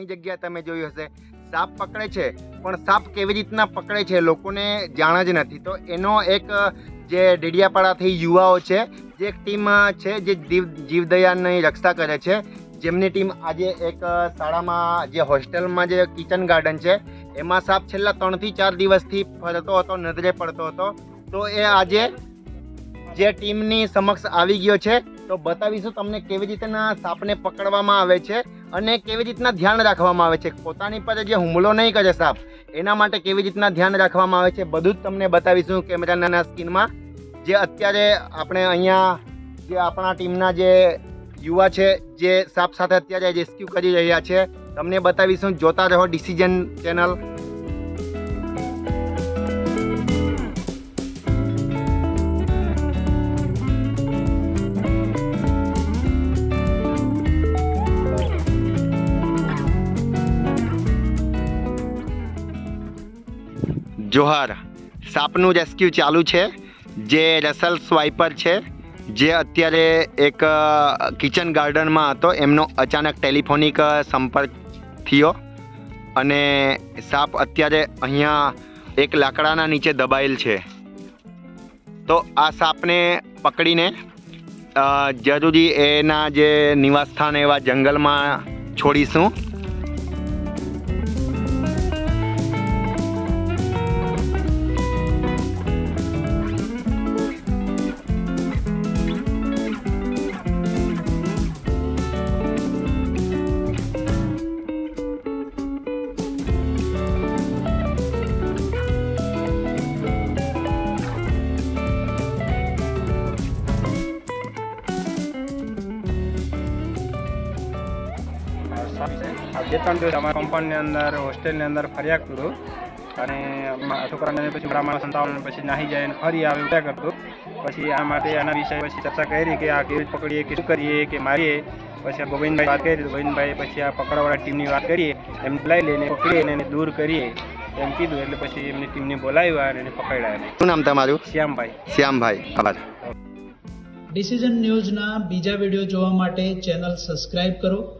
ઘણી જગ્યાએ તમે જોયું હશે. સાપ પકડે છે, પણ સાપ કેવી રીતના પકડે છે લોકોને જાણ જ નથી. તો એનો એક, જે ડેડિયાપાડાથી યુવાઓ છે, જે એક ટીમ છે જે જીવ જીવદયાની રક્ષા કરે છે. જેમની ટીમ આજે એક શાળામાં, જે હોસ્ટેલમાં જે કિચન ગાર્ડન છે, એમાં સાપ છેલ્લા ત્રણથી ચાર દિવસથી ફરતો હતો, નજરે પડતો હતો. તો એ આજે જે ટીમની સમક્ષ આવી ગયો છે. તો બતાવીશું તમને કેવી રીતના સાપને પકડવામાં આવે છે. અને કેવી રીતના ધ્યાન રાખવામાં આવે છે? પોતાની પર જે હુમલો નહીં કરે સાપ, એના માટે કેવી રીતના ધ્યાન રાખવામાં આવે છે? બધું જ તમને બતાવીશું કેમેરાના સ્કીનમાં જે અત્યારે આપણે અહીંયા જે આપણા ટીમના જે યુવા છે, જે સાપ સાથે અત્યારે રેસ્ક્યુ કરી રહ્યા છે, તમને બતાવીશું. જોતા રહો ડિસિઝન ચેનલ. જોહાર, સાપનું રેસ્ક્યુ ચાલુ છે, જે રસલ સ્વાઈપર છે, જે અત્યારે એક કિચન ગાર્ડનમાં હતો, એમનો અચાનક ટેલિફોનિક સંપર્ક થયો અને સાપ અત્યારે અહીંયા એક લાકડાના નીચે દબાયેલ છે. તો આ સાપને પકડીને જરૂરી એના જે નિવાસસ્થાન એવા જંગલમાં છોડીશું બે ત્રણ દિવસ અમારા કમ્પાઉન્ડની અંદર હોસ્ટેલની અંદર ફર્યા કરું. અને મા- છોકરાને પછી મારા સંતાવન પછી નાહી જાય અને ફરી આવે ઉઠ્યા કરતો. પછી આ માટે આના વિષય પછી ચર્ચા કરી કે આ કેવી પકડીએ કે શું કરીએ કે મારીએ. પછી આ ગોવિંદભાઈ વાત કરી ગોવિંદભાઈ પછી આ પકડવાળા ટીમની વાત કરીએ એમ લઈ લઈને પકડીએ અને એને દૂર કરીએ. એમ કીધું એટલે પછી એમની ટીમને બોલાવ્યા અને એને પકડાયા શું નામ તમારું? શ્યામભાઈ. શ્યામભાઈ આભાર. ડિસિઝન ન્યૂઝના બીજા વીડિયો જોવા માટે ચેનલ સબસ્ક્રાઇબ કરો.